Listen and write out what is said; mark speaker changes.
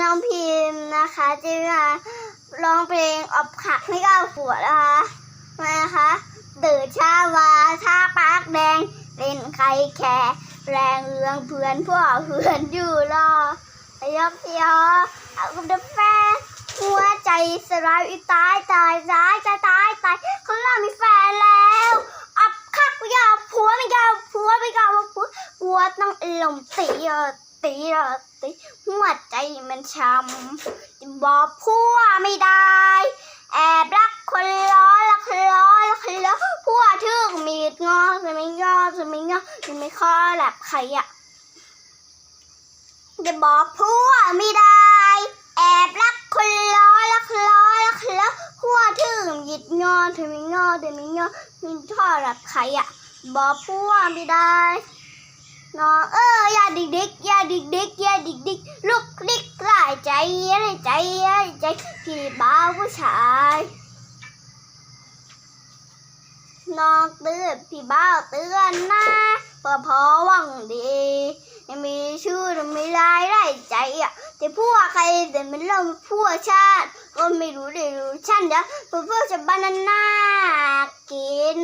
Speaker 1: น้องพิมพ์นะคะจะมาร้องเพลงอบขักให้ก้าวหัวนะคะมานะคะตื่นชามาท่าปากแดงเล่นใครแค่แรงเรืองเพื่อนพวกเพื่อนอยู่รอยกยอเอากับแฟนหัวใจสลายตายตายตายจะตายตายเขาเล่ามีแฟนแล้วอับคักไม่ยอมผัวไม่ยอมผัวไม่ยอมผัวกลัวต้องอารมตีเออ ตีเอตีหัวใจมันช้ำจะบอกผัวไม่ได้ แอบรักคนร้อยรักคนร้อยรักคนร้อยผัวทึกมีดงอจะไม่งอจะไม่งอจะไม่ข้อหลับใครอะจะบอกผัวไม่ได้ แอบรักคนร้อยรักคนร้อยรักคนร้อยผัวทึกหยิดงอจะไม่งอจะไม่งอมีท่อหลับใครอะบอกผัวไม่ได้ น้องเอออย่าดิกดิกอย่าดิกดิกอย่าดิกดิกลุกดิกหลายใจหลายใจหลายใจพี่บ้าผู้ชายน้องเตือนพี่บ้าเตือนนะเพื่อพอหวังดีม่มีชื่อไม่รายได้ใจอะแต่พวกใครแต่ไม่เล่าพวกชาติก็ไม่รู้ได้รู้ฉันเด้อเพื่อพวกจะบานาน่ากิน